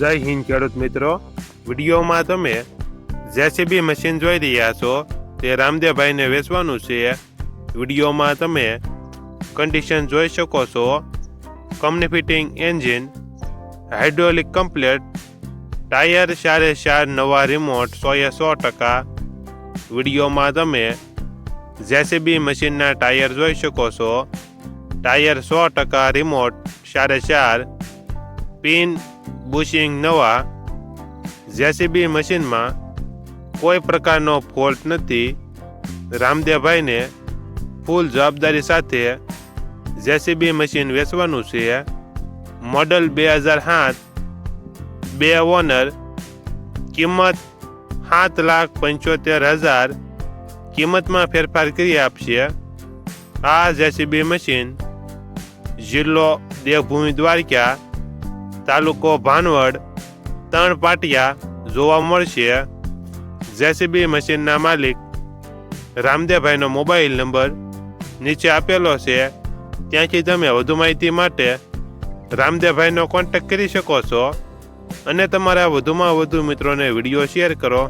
જય હિન્દ, ખેડૂત મિત્રો. વિડીયોમાં તમે જેસીબી મશીન જોઈ રહ્યા છો, તે રામદેવભાઈને વેચવાનું છે. વિડીયોમાં તમે કન્ડિશન જોઈ શકો છો. કમની fitting engine hydraulic complete tyre ચારે ચાર નવા રિમોટ સોએ સો ટકા. વિડીયોમાં તમે જેસીબી મશીનના ટાયર જોઈ શકો છો. ટાયર સો ટકા રિમોટ ચારે ચાર. પિન બુશિંગ નવા જેસીબી મશીનમાં કોઈ પ્રકારનો ફોલ્ટ નથી રામદેવભાઈને ફૂલ જવાબદારી સાથે જેસીબી મશીન વેચવાનું છે મોડલ બે હજાર સાત બે ઓનર કિંમત સાત લાખ પંચોતેર હજાર કિંમતમાં ફેરફાર કરી આપશે આ જેસીબી મશીન જિલ્લો દેવભૂમિ દ્વારકા તાલુકો ભાનવડ ત્રણ પાટિયા જોવા મળશે. જેસીબી મશીનના માલિક રામદેવભાઈનો મોબાઈલ નંબર નીચે આપેલો છે. ત્યાંથી તમે વધુ માહિતી માટે રામદેવભાઈનો કોન્ટેક્ટ કરી શકો છો. અને તમારા વધુમાં વધુ મિત્રોને વીડિયો શેર કરો.